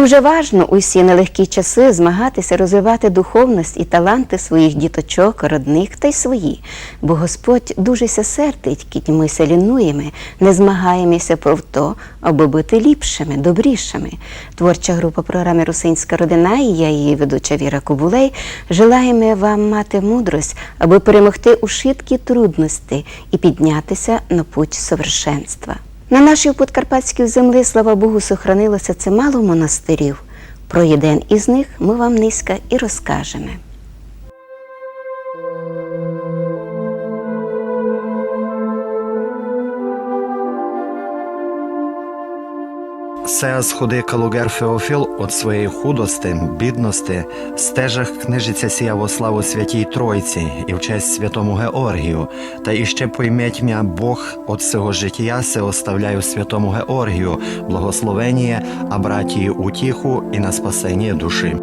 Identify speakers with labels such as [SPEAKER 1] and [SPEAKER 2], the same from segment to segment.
[SPEAKER 1] Дуже важно у всі нелегкі часи змагатися розвивати духовність і таланти своїх діточок, родних та й свої, бо Господь дуже ся сердить, кіть ми се лінуємо, не змагаємося про то, аби бути ліпшими, добрішими. Творча група програми Русинська родина і я її ведуча Віра Кобулей желаємо вам мати мудрость, аби перемогти у швидкі трудності і піднятися на путь совершенства. На нашій подкарпатській землі, слава Богу, сохранилося це мало монастирів. Про один із них ми вам низько і розкажемо.
[SPEAKER 2] Сеас сходи Калугер Феофіл от своєї худости, бідності, стежах книжиться сіяво славу святій Тройці і в честь святому Георгію, та іще пойметь мя Бог от цього життя се оставляю святому Георгію, благословеніє, а братії утіху і на спасення душі.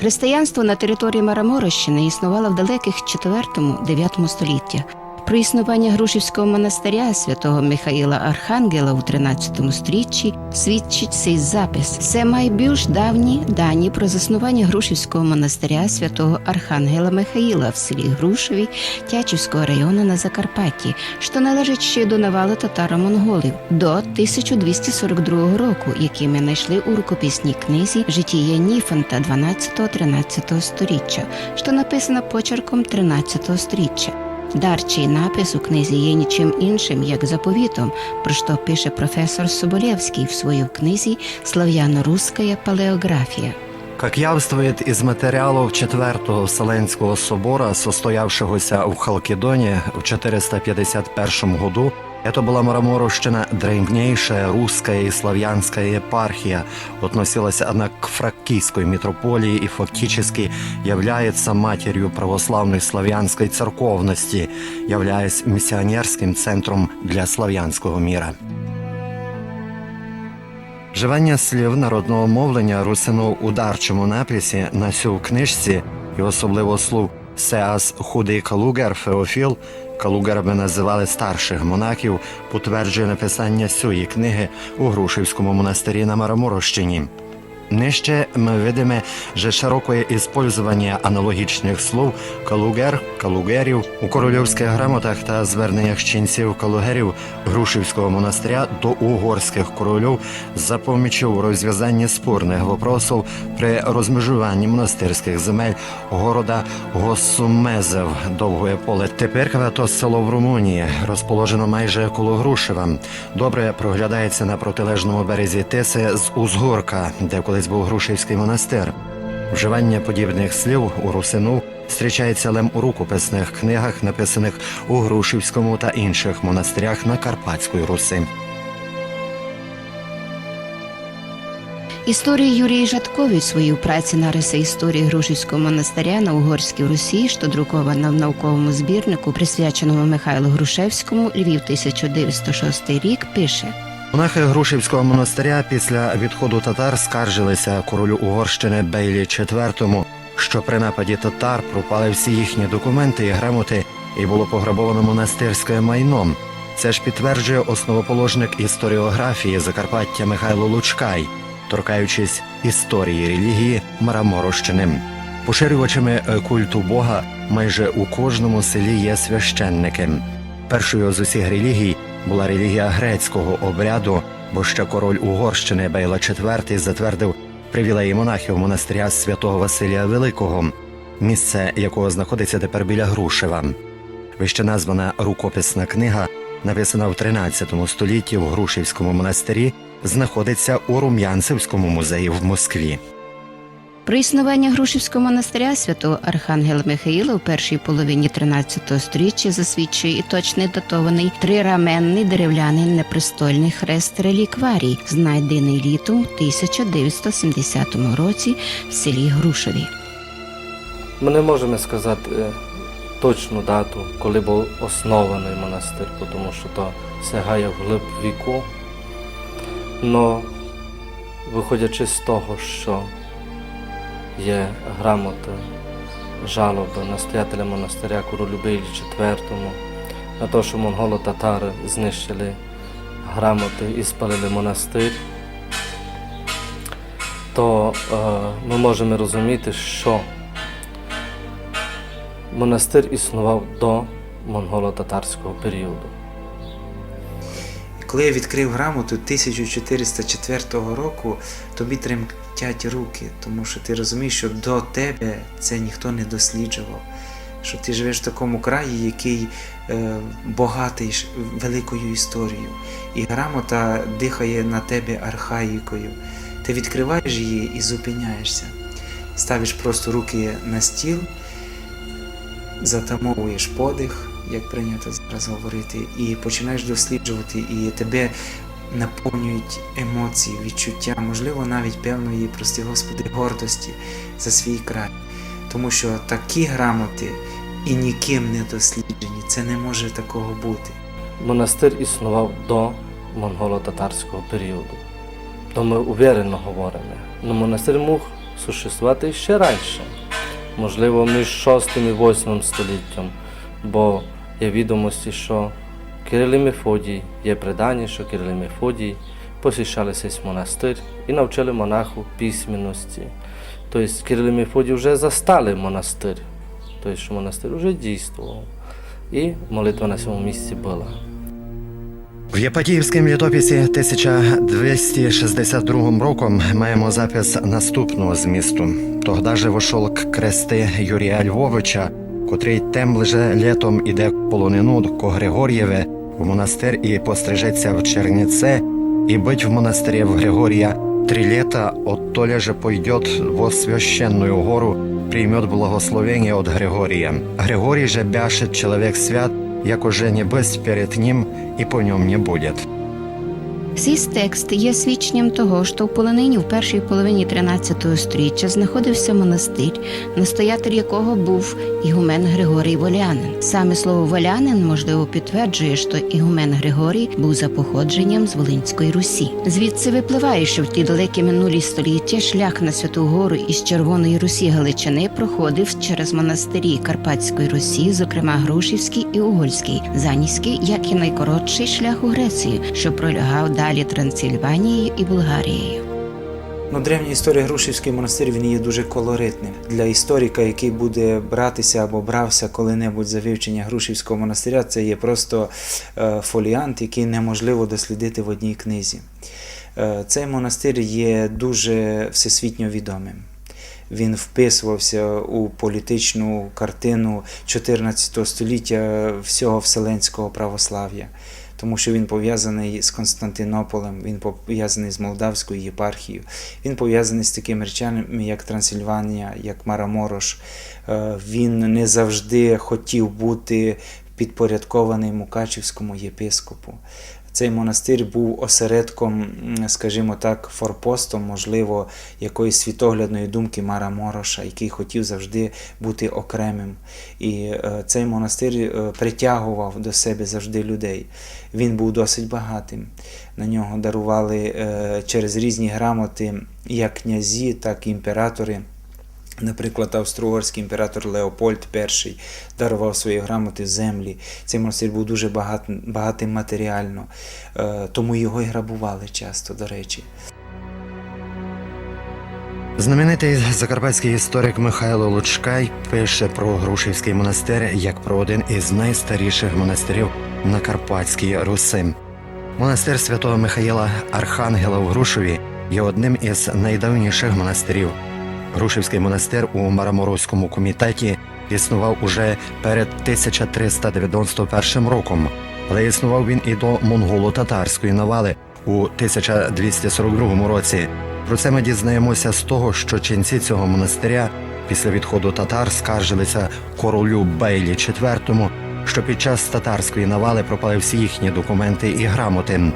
[SPEAKER 1] Християнство на території Мараморощини існувало в далеких 4-9 століттях. Про існування Грушівського монастиря святого Михаїла Архангела у 13 сторіччі свідчить цей запис. Це найбільш давні дані про заснування Грушівського монастиря святого Архангела Михаїла в селі Грушеві Тячівського району на Закарпатті, що належить ще до навали татаро-монголів до 1242 року, які ми знайшли у рукописній книзі Житіє Ніфанта 12-13 сторіччя, що написано почерком 13 сторіччя. Дарчий напис у книзі є нічим іншим, як заповітом, про що пише професор Соболєвський в своїй книзі Слав'яно-русская палеографія.
[SPEAKER 2] Как явствует из материалов Четвертого Вселенского собора, состоявшегося в Халкидоне в 451 году, это была Мараморовщина древнейшая русская и славянская епархия, относилась она к фракийской митрополии и фактически является матерью православной славянской церковности, являясь миссионерским центром для славянского мира. Вживання слів народного мовлення русину у дарчому написі на сю книжці і особливо слов Сеас худий Калугер Феофіл, Калугерами називали старших монахів, потверджує написання сьої книги у Грушевському монастирі на Мараморощині. Нижче ми видимо, що широкое использование аналогічних слов калугер, калугерів у корольовських грамотах та зверненнях ченців калугерів Грушівського монастиря до угорських королів запомічив розв'язання спорних вопросів при розмежуванні монастирських земель города Госсумезев, довгое поле. Тепер то село в Румунії, розположено майже коло Грушева. Добре проглядається на протилежному березі Теси з Узгорка, де колись був Грушівський монастир. Вживання подібних слів у русину зустрічається лем у рукописних книгах, написаних у Грушівському та інших монастирях на Карпатської Руси.
[SPEAKER 1] Історії Юрій Жаткович свої в праці нариси історії Грушівського монастиря на Угорській Русі, що друкована в науковому збірнику, присвяченому Михайлу Грушевському, Львів 1906 рік, пише.
[SPEAKER 2] Монахи Грушівського монастиря після відходу татар скаржилися королю Угорщини Бейлі IV, що при нападі татар пропали всі їхні документи і грамоти, і було пограбовано монастирське майно. Це ж підтверджує основоположник історіографії Закарпаття Михайло Лучкай, торкаючись історії релігії Мараморощини. Поширювачами е, культу Бога майже у кожному селі є священники. Першою з усіх релігій була релігія грецького обряду, бо ще король Угорщини Бейла IV затвердив привілеї монахів монастиря святого Василія Великого, місце якого знаходиться тепер біля Грушева. Вище названа рукописна книга, написана в 13 столітті в Грушівському монастирі, знаходиться у Рум'янцевському музеї в Москві.
[SPEAKER 1] Про існування Грушівського монастиря святого Архангела Михаїла у першій половині 13 століття засвідчує і точний датований трираменний дерев'яний непристольний хрест релікварій, знайдений літом у 1970 році в селі Грушеві.
[SPEAKER 3] Ми не можемо сказати е, точну дату, коли був оснований монастир, тому що то сягає в глиб віку. Но виходячи з того, що є грамоти, жалоби настоятеля монастиря королю Білі IV на те, що монголо-татари знищили грамоти і спалили монастир, то е, ми можемо розуміти, що монастир існував до монголо-татарського періоду.
[SPEAKER 4] Коли я відкрив грамоту 1404 року, тобі тремтять руки, тому що ти розумієш, що до тебе це ніхто не досліджував. Що ти живеш в такому краї, який е, багатий великою історією, і грамота дихає на тебе архаїкою. Ти відкриваєш її і зупиняєшся. Ставиш просто руки на стіл, затамовуєш подих, як прийнято зараз говорити, і починаєш досліджувати, і тебе наповнюють емоції, відчуття, можливо, навіть певної, прости Господи, гордості за свій край. Тому що такі грамоти і ніким не досліджені, це не може такого бути.
[SPEAKER 3] Монастир існував до монголо-татарського періоду. То ми уверено говоримо. Но монастир мог существувати ще раніше, можливо, між 6 і 8 століттям, бо є відомості, що Кирил і Мефодій, є предання, що Кирил і Мефодій посіщали цей монастир і навчили монаху письменності. Тобто Кирил і Мефодій вже застали монастир, тобто що монастир вже дійствував. І молитва на цьому місці була.
[SPEAKER 2] В Єпатіївському літописі 1262 роком маємо запис наступного змісту. Тогда же вошел к крести Юрія Львовича, котрий тем лише літом іде полонину ко Григор'єве в монастир і пострижеться в Черніце, і бить в монастирі в Григорія три лета, оттоля же пойдет во священную гору, приймет благословение от Григория. Григорий же бяшет человек свят, як уже небес перед ним і по ньому не будет.
[SPEAKER 1] Цей текст є свідченням того, що в полонині в першій половині 13 століття знаходився монастир, настоятель якого був ігумен Григорій Волянин. Саме слово Волянин можливо підтверджує, що ігумен Григорій був за походженням з Волинської Русі. Звідси випливає, що в ті далекі минулі століття шлях на Святу Гору із Червоної Русі Галичини проходив через монастирі Карпатської Русі, зокрема Грушівський і Угольський, Заніський, як і найкоротший шлях у Грецію, що пролягав далі Трансильванією і Болгарією.
[SPEAKER 4] Ну, древня історія Грушівський монастир він є дуже колоритним для історика, який буде братися або брався коли-небудь за вивчення Грушівського монастиря. Це є просто е, фоліант, який неможливо дослідити в одній книзі. Е, цей монастир є дуже всесвітньо відомим. Він вписувався у політичну картину 14 століття всього вселенського православ'я тому що він пов'язаний з Константинополем, він пов'язаний з Молдавською єпархією, він пов'язаний з такими речами, як Трансильванія, як Мараморош. Е, Він не завжди хотів бути підпорядкований Мукачівському єпископу. Цей монастир був осередком, скажімо так, форпостом, можливо, якоїсь світоглядної думки Мара Мороша, який хотів завжди бути окремим. І е, цей монастир е, притягував до себе завжди людей. Він був досить багатим. На нього дарували е, через різні грамоти як князі, так і імператори. Наприклад, австро-угорський імператор Леопольд І дарував свої грамоти землі. Цей монастир був дуже багатим, матеріально, е, тому його і грабували часто, до речі.
[SPEAKER 2] Знаменитий закарпатський історик Михайло Лучкай пише про Грушівський монастир як про один із найстаріших монастирів на Карпатській Руси. Монастир святого Михаїла Архангела у Грушеві є одним із найдавніших монастирів. Грушівський монастир у Мараморовському комітеті існував уже перед 1391 роком, але існував він і до монголо-татарської навали у 1242 році. Про це ми дізнаємося з того, що ченці цього монастиря після відходу татар скаржилися королю Бейлі IV, що під час татарської навали пропали всі їхні документи і грамоти.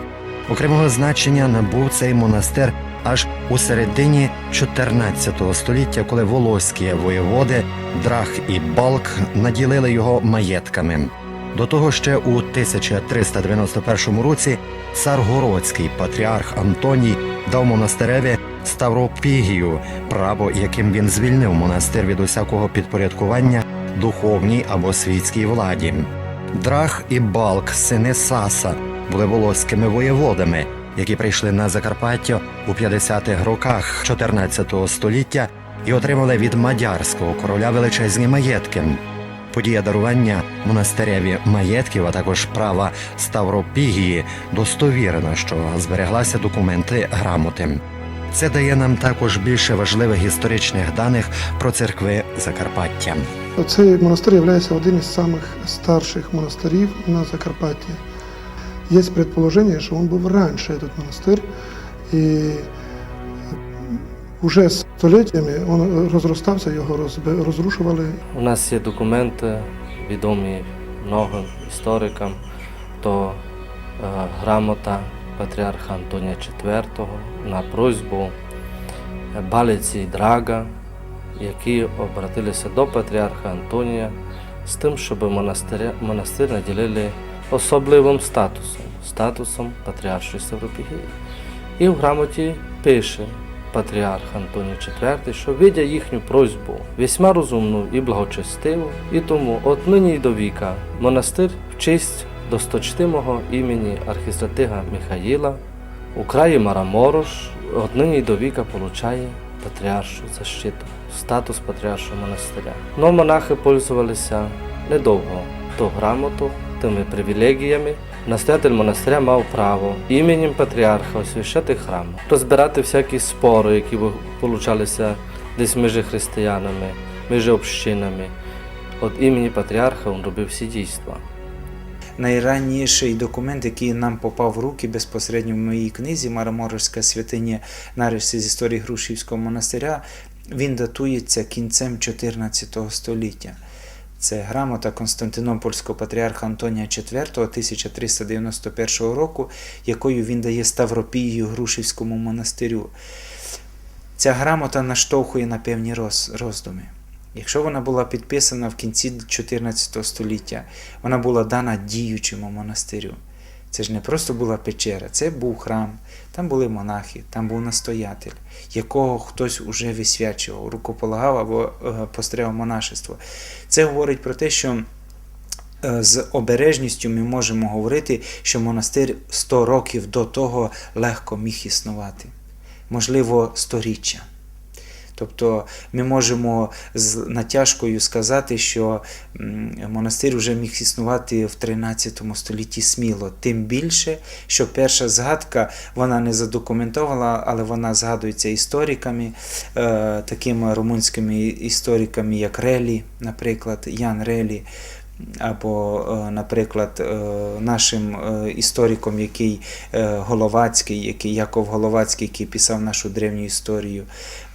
[SPEAKER 2] Окремого значення набув цей монастир аж у середині 14 століття, коли волоські воєводи Драх і Балк наділили його маєтками. До того ще у 1391 році цар Городський патріарх Антоній дав монастиреві Ставропігію, право, яким він звільнив монастир від усякого підпорядкування духовній або світській владі. Драх і Балк, сини Саса, були волоськими воєводами, які прийшли на Закарпаття у 50-х роках 14 століття і отримали від мадярського короля величезні маєтки. Подія дарування монастиреві маєтків, а також права Ставропігії достовірено, що збереглася документи грамоти. Це дає нам також більше важливих історичних даних про церкви Закарпаття.
[SPEAKER 5] Цей монастир є одним із самих старших монастырів на Закарпатті. Есть предположение, что он был раньше, этот монастырь, и уже століттями он розростався, його розб- розрушували.
[SPEAKER 3] У нас є документи, відомі многим історикам, то е, грамота патріарха Антонія IV на просьбу Балиці і Драга, які обратилися до патріарха Антонія з тим, щоб монастиря, монастир наділили особливим статусом, статусом патріаршої Ставропігії. І в грамоті пише патріарх Антоній IV, що видя їхню просьбу весьма розумну і благочестиву, і тому от нині й до віка монастир в честь досточтимого імені архістратига Михаїла у краї Мараморош от нині й до віка получає патріаршу защиту, статус патріаршого монастиря. Но монахи пользувалися недовго то грамоту, тими привілегіями, Настоятель монастиря мав право іменем патріарха освящати храм, розбирати всякі спори, які получалися десь між християнами, між общинами. От імені патріарха він робив всі дійства.
[SPEAKER 4] Найранніший документ, який нам попав в руки безпосередньо в моїй книзі Мараморська святиня нарешті з історії Грушівського монастиря, він датується кінцем 14 століття. Це грамота Константинопольського патріарха Антонія IV 1391 року, якою він дає Ставропію Грушівському монастирю. Ця грамота наштовхує на певні роздуми. Якщо вона була підписана в кінці 14 століття, вона була дана діючому монастирю. Це ж не просто була печера, це був храм, там були монахи, там був настоятель, якого хтось уже висвячував, рукополагав або е, постригав монашество. Це говорить про те, що е, з обережністю ми можемо говорити, що монастир 100 років до того легко міг існувати, можливо, сторіччя. Тобто ми можемо з натяжкою сказати, що монастир вже міг існувати в 13 столітті сміло. Тим більше, що перша згадка вона не задокументована, але вона згадується істориками, е, такими румунськими істориками, як Релі, наприклад, Ян Релі. Або, е, наприклад, е, нашим е, істориком, який Головацький, який Яков Головацький, який писав нашу древню історію,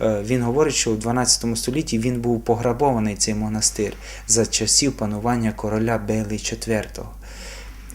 [SPEAKER 4] він говорить, що у 12 столітті він був пограбований цей монастир за часів панування короля Белий IV.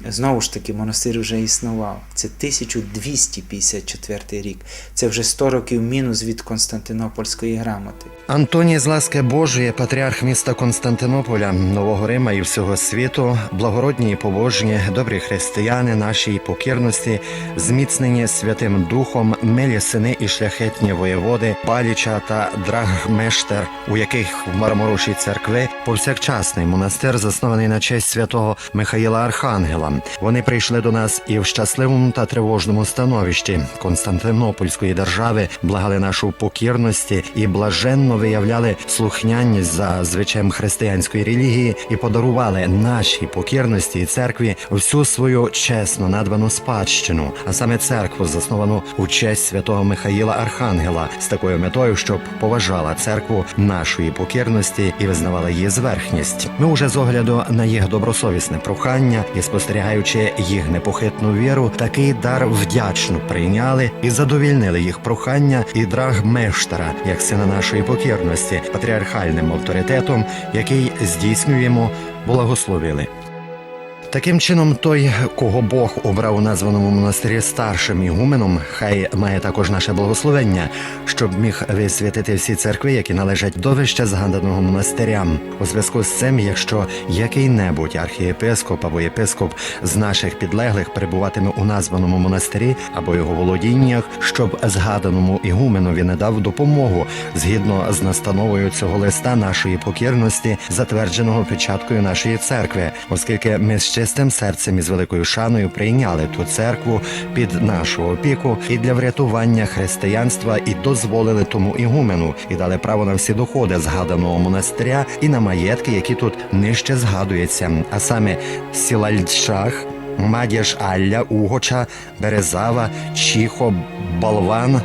[SPEAKER 4] Знову ж таки, монастир вже існував. Це 1254 рік. Це вже 100 років мінус від Константинопольської грамоти.
[SPEAKER 2] Антоній з ласки Божої, патріарх міста Константинополя, Нового Рима і всього світу, благородні і побожні, добрі християни нашій покірності, зміцнені Святим Духом, милі сини і шляхетні воєводи, Паліча та Драгмештер, у яких в Марморошій церкви повсякчасний монастир, заснований на честь святого Михаїла Архангела. Вони прийшли до нас і в щасливому та тривожному становищі Константинопольської держави, благали нашу покірності і блаженно виявляли слухняність за звичаєм християнської релігії і подарували нашій покірності і церкві всю свою чесно надбану спадщину, а саме церкву, засновану у честь святого Михаїла Архангела, з такою метою, щоб поважала церкву нашої покірності і визнавала її зверхність. Ми уже з огляду на їх добросовісне прохання і спостерігаючи їх непохитну віру, такий дар вдячно прийняли і задовільнили їх прохання і драг Мештара, як сина нашої покірності, патріархальним авторитетом, який здійснюємо, благословили. Таким чином, той, кого Бог обрав у названому монастирі старшим ігуменом, хай має також наше благословення, щоб міг висвятити всі церкви, які належать до вище згаданого монастиря. У зв'язку з цим, якщо який-небудь архієпископ або єпископ з наших підлеглих перебуватиме у названому монастирі або його володіннях, щоб згаданому ігуменові не дав допомогу згідно з настановою цього листа нашої покірності, затвердженого печаткою нашої церкви, оскільки ми з чистим серцем і з великою шаною прийняли ту церкву під нашу опіку і для врятування християнства і дозволили тому ігумену, і дали право на всі доходи згаданого монастиря і на маєтки, які тут нижче згадуються, а саме Сілальчах, Мадяж Алля, Угоча, Березава, Чіхо, Балван.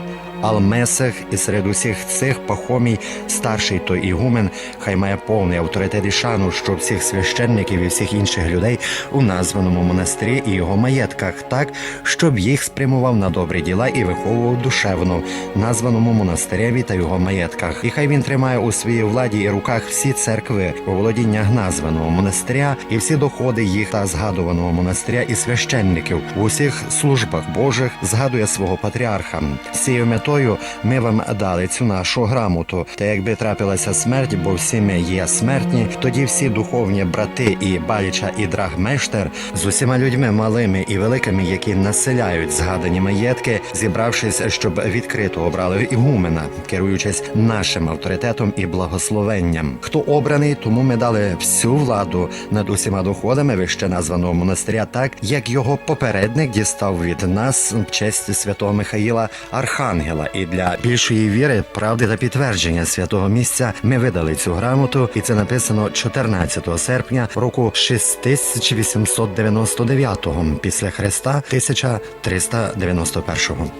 [SPEAKER 2] Алмесех і серед усіх цих Пахомій, старший той ігумен, хай має повний авторитет і шану, що всіх священників і всіх інших людей у названому монастирі і його маєтках, так щоб їх спрямував на добрі діла і виховував душевно названому монастиреві та його маєтках. І хай він тримає у своїй владі і руках всі церкви у володіннях названого монастиря і всі доходи їх та згадуваного монастиря і священників в усіх службах Божих згадує свого патріарха. З цією метою ми вам дали цю нашу грамоту. Та якби трапилася смерть, бо всі ми є смертні, тоді всі духовні брати і Баліча і Драгмештер з усіма людьми малими і великими, які населяють згадані маєтки, зібравшись, щоб відкрито обрали ігумена, керуючись нашим авторитетом і благословенням. Хто обраний, тому ми дали всю владу над усіма доходами вище названого монастиря, так як його попередник дістав від нас честь святого Михаїла Архангела. І для більшої віри, правди та підтвердження святого місця ми видали цю грамоту, і це написано 14 серпня року 6899 після Христа 1391.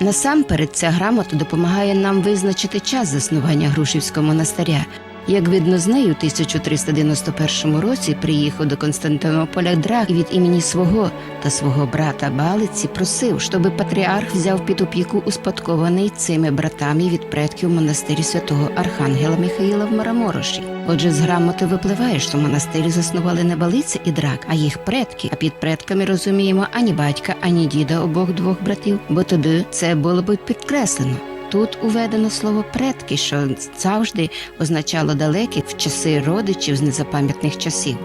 [SPEAKER 1] Насамперед, ця грамота допомагає нам визначити час заснування Грушівського монастиря. Як видно з нею, у 1391 році приїхав до Константинополя Драг і від імені свого та свого брата Балиці просив, щоби патріарх взяв під опіку успадкований цими братами від предків монастирі святого Архангела Михаїла в Марамороші. Отже, з грамоти випливає, що монастирі заснували не Балиця і Драк, а їх предки. А під предками розуміємо ані батька, ані діда обох двох братів, бо тоді це було б підкреслено. Тут уведено слово предки, що завжди означало далекі в часи родичів з незапам'ятних часів.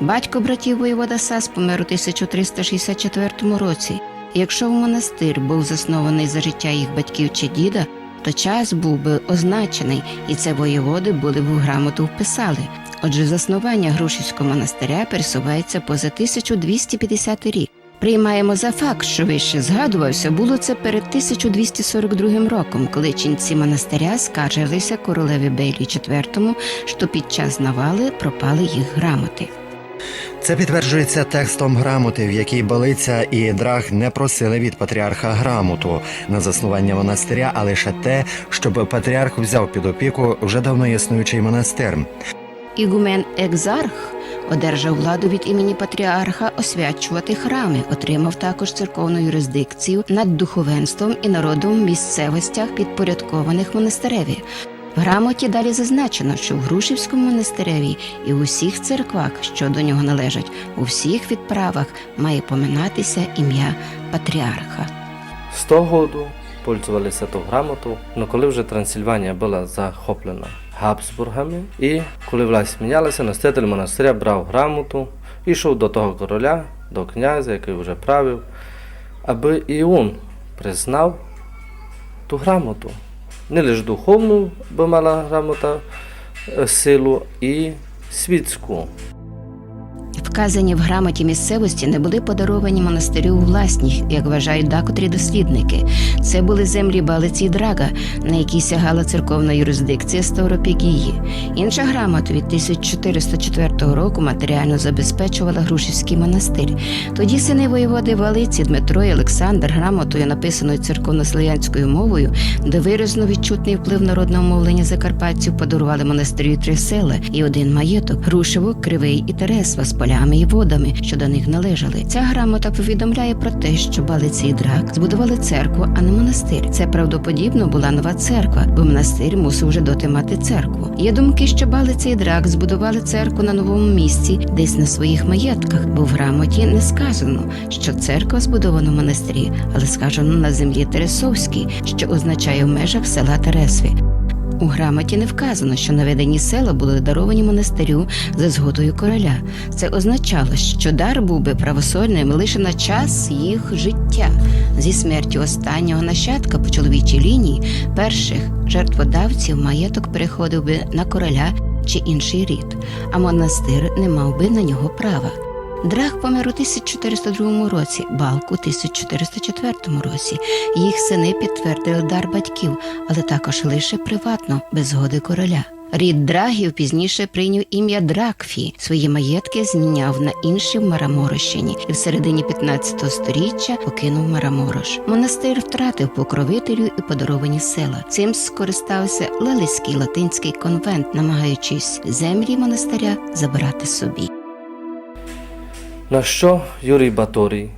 [SPEAKER 1] Батько братів воєвода Сас помер у 1364 році. Якщо в монастир був заснований за життя їх батьків чи діда, то час був би означений, і це воєводи були б у грамоту вписали. Отже, заснування Грушівського монастиря пересувається поза 1250 рік. Приймаємо за факт, що вище згадувався, було це перед 1242 роком, коли ченці монастиря скаржилися королеві Бейлі IV, що під час навали пропали їх грамоти.
[SPEAKER 2] Це підтверджується текстом грамоти, в якій Балиця і Драг не просили від патріарха грамоту на заснування монастиря, а лише те, щоб патріарх взяв під опіку вже давно існуючий монастир.
[SPEAKER 1] Ігумен Екзарх одержав владу від імені патріарха освячувати храми, отримав також церковну юрисдикцію над духовенством і народом в місцевостях, підпорядкованих монастиреві. В грамоті далі зазначено, що в Грушівському монастиреві і в усіх церквах, що до нього належать, у всіх відправах має поминатися ім'я патріарха.
[SPEAKER 3] З того году пользувалися ту грамоту, але коли вже Трансильванія була захоплена Габсбургами, і коли власть мінялася, настоятель монастиря брав грамоту і йшов до того короля, до князя, який вже правив, аби і він признав ту грамоту. Не лише духовну, бо мала грамота е, силу, і світську.
[SPEAKER 1] Вказані в грамоті місцевості не були подаровані монастирю у власність, як вважають декотрі дослідники. Це були землі Балиці і Драга, на які сягала церковна юрисдикція Ставропігії. Інша грамота від 1404 року матеріально забезпечувала Грушівський монастир. Тоді сини воєводи Валиці Дмитро і Олександр грамотою, написаною церковнослов'янською мовою, де виразно відчутний вплив народного мовлення закарпатців подарували монастирю три села і один маєток Грушево, Кривий і Тересва з полями. Полями і водами, що до них належали. Ця грамота повідомляє про те, що Балиці і Драк збудували церкву, а не монастир. Це правдоподібно була нова церква, бо монастир мусив вже доти мати церкву. Є думки, що Балиця і Драк збудували церкву на новому місці, десь на своїх маєтках, бо в грамоті не сказано, що церква збудована в монастирі, але сказано на землі Тересовській, що означає в межах села Тересві. У грамоті не вказано, що наведені села були даровані монастирю за згодою короля. Це означало, що дар був би правосольним лише на час їх життя. Зі смертю останнього нащадка по чоловічій лінії перших жертводавців маєток переходив би на короля чи інший рід, а монастир не мав би на нього права. Драх помер у 1402 році, Балк у 1404 році. Їх сини підтвердили дар батьків, але також лише приватно, без згоди короля. Рід драгів пізніше прийняв ім'я Дракфі. Свої маєтки зміняв на інші в Мараморощині і в середині 15 століття покинув Мараморош. Монастир втратив покровителю і подаровані села. Цим скористався Лелиський латинський конвент, намагаючись землі монастиря забрати собі.
[SPEAKER 3] На що Юрій Баторій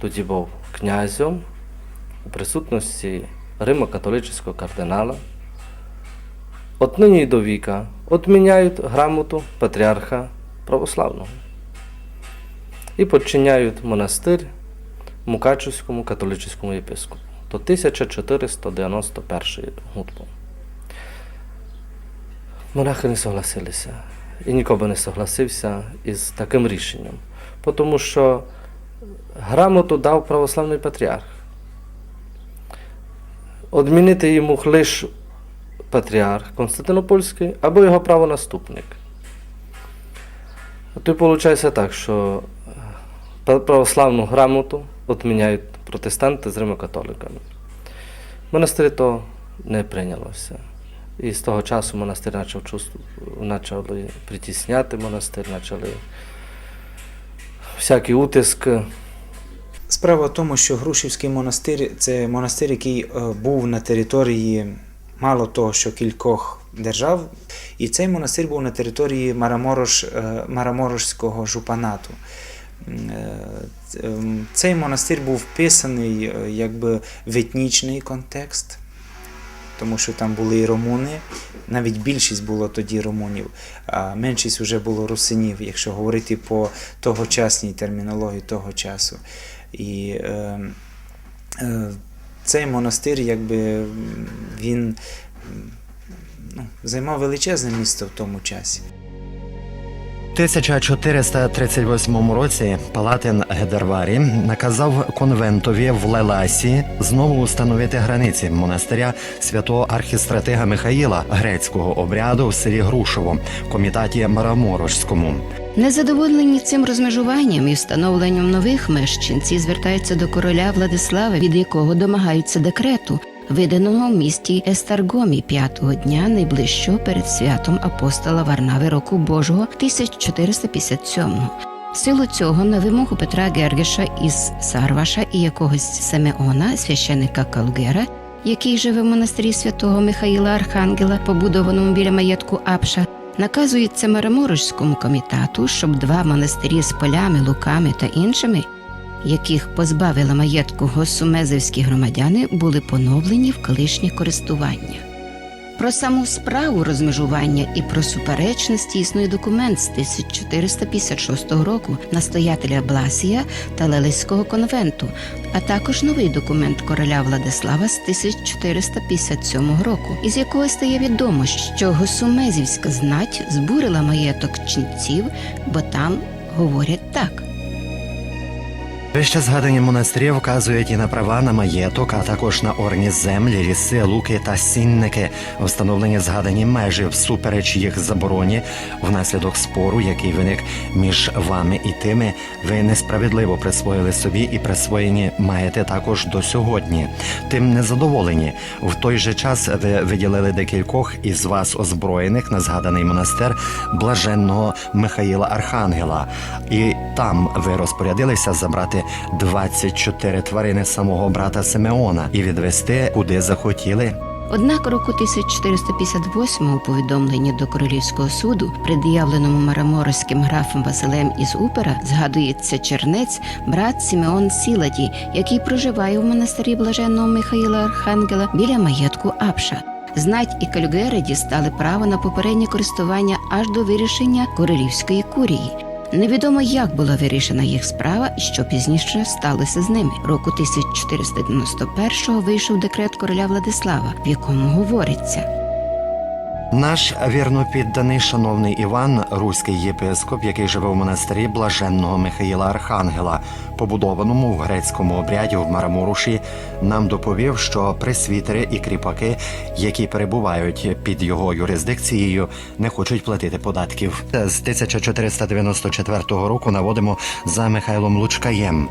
[SPEAKER 3] тоді був князем у присутності Римо-католицького кардинала. От нині й до віка отміняють грамоту патріарха православного і підчиняють монастир Мукачівському католицькому єпископу до 1491 год. Монахи не согласилися. І нікого не согласився із таким рішенням, тому що грамоту дав православний патріарх. Одмінити йому лише патріарх Константинопольський або його правонаступник. Й виходить так, що е, православну грамоту відміняють протестанти з римокатоликами. Монастирі то не прийнялося. І з того часу монастир почав притісняти монастир, почали всякий утиск.
[SPEAKER 4] Справа в тому, що Грушівський монастир це монастир, який е, був на території мало того, що кількох держав, і цей монастир був на території Мараморош, е, Мараморошського жупанату. Е, ем, Цей монастир був вписаний якби в етнічний контекст, тому що там були і румуни, навіть більшість було тоді румунів, а меншість вже було русинів, якщо говорити по тогочасній термінології того часу. І е, е, цей монастир, якби він ну, займав величезне місце в тому часі.
[SPEAKER 2] У 1438 році Палатин Гедерварі наказав конвентові в Леласі знову установити границі монастиря святого архістратига Михаїла грецького обряду в селі Грушово, комітаті Мараморожському.
[SPEAKER 1] Незадоволені цим розмежуванням і встановленням нових меж ченці звертаються до короля Владислава, від якого домагаються декрету, виданого в місті Естаргомі п'ятого дня найближчого перед святом апостола Варнави року Божого 1457-го. В Силу цього на вимогу Петра Гергеша із Сарваша і якогось Симеона, священика Калугера, який живе в монастирі святого Михаїла Архангела, побудованому біля маєтку Апша, наказується Мараморожському комітету, щоб два монастирі з полями, луками та іншими, яких позбавила маєтку госумезівські громадяни, були поновлені в колишнє користування. Про саму справу розмежування і про суперечності існує документ з 1456 року настоятеля Бласія та Лелеського конвенту, а також новий документ короля Владислава з 1457 року, із якого стає відомо, що госумезівська знать збурила маєток ченців, бо там говорять так.
[SPEAKER 2] Вище згадані монастирі вказують і на права на маєток, а також на орні землі, ліси, луки та сінники, встановлені згадані межі всупереч їх забороні внаслідок спору, який виник між вами і тими, ви несправедливо присвоїли собі і присвоєні маєте також до сьогодні. Тим незадоволені. В той же час ви виділили декількох із вас озброєних на згаданий монастир блаженного Михаїла Архангела, і там ви розпорядилися забрати 24 тварини самого брата Симеона і відвести куди захотіли.
[SPEAKER 1] Однак року 1458 у повідомленні до королівського суду, пред'явленому мараморським графом Василем із Упера, згадується чернець брат Сімеон Сіладі, який проживає у монастирі блаженного Михаїла Архангела біля маєтку Апша. Знать і кальгери дістали право на попереднє користування аж до вирішення королівської курії. Невідомо, як була вирішена їх справа і що пізніше сталося з ними. Року 1491-го вийшов декрет короля Владислава, в якому говориться.
[SPEAKER 2] Наш вірнопідданий шановний Іван, руський єпископ, який живе в монастирі блаженного Михаїла Архангела, побудованому в грецькому обряді в Марамуруші, нам доповів, що пресвітери і кріпаки, які перебувають під його юрисдикцією, не хочуть платити податків. З 1494 року наводимо за Михайлом Лучкаєм.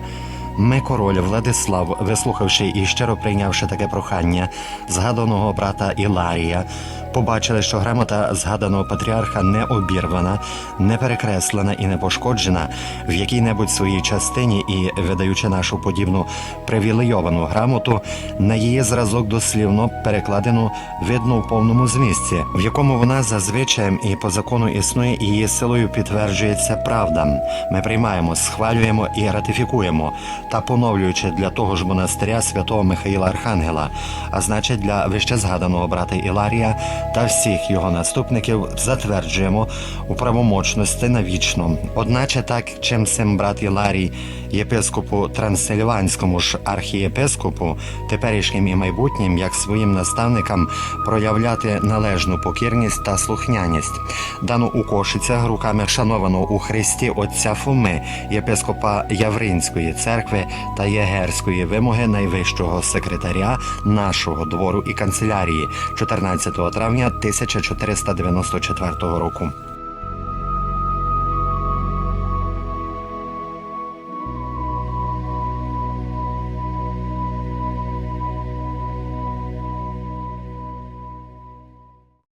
[SPEAKER 2] Ми, король Владислав, вислухавши і щиро прийнявши таке прохання згаданого брата Іларія, побачили, що грамота згаданого патріарха не обірвана, не перекреслена і не пошкоджена в якій-небудь своїй частині і видаючи нашу подібну привілейовану грамоту, на її зразок дослівно перекладену видно в повному змісті, в якому вона за звичаєм і по закону існує і її силою підтверджується правда. Ми приймаємо, схвалюємо і ратифікуємо та поновлюючи для того ж монастиря святого Михаїла Архангела, а значить для вище згаданого брата Іларія та всіх його наступників затверджуємо у правомочності навічно. Одначе так, чим сим брат Іларій, єпископу Трансильванському ж архієпископу, теперішнім і майбутнім, як своїм наставникам, проявляти належну покірність та слухняність, дану у Кошицях руками шанованого у Христі отця Фоми, єпископа Явринської церкви та Єгерської вимоги найвищого секретаря нашого двору і канцелярії 14 травня 1494 року.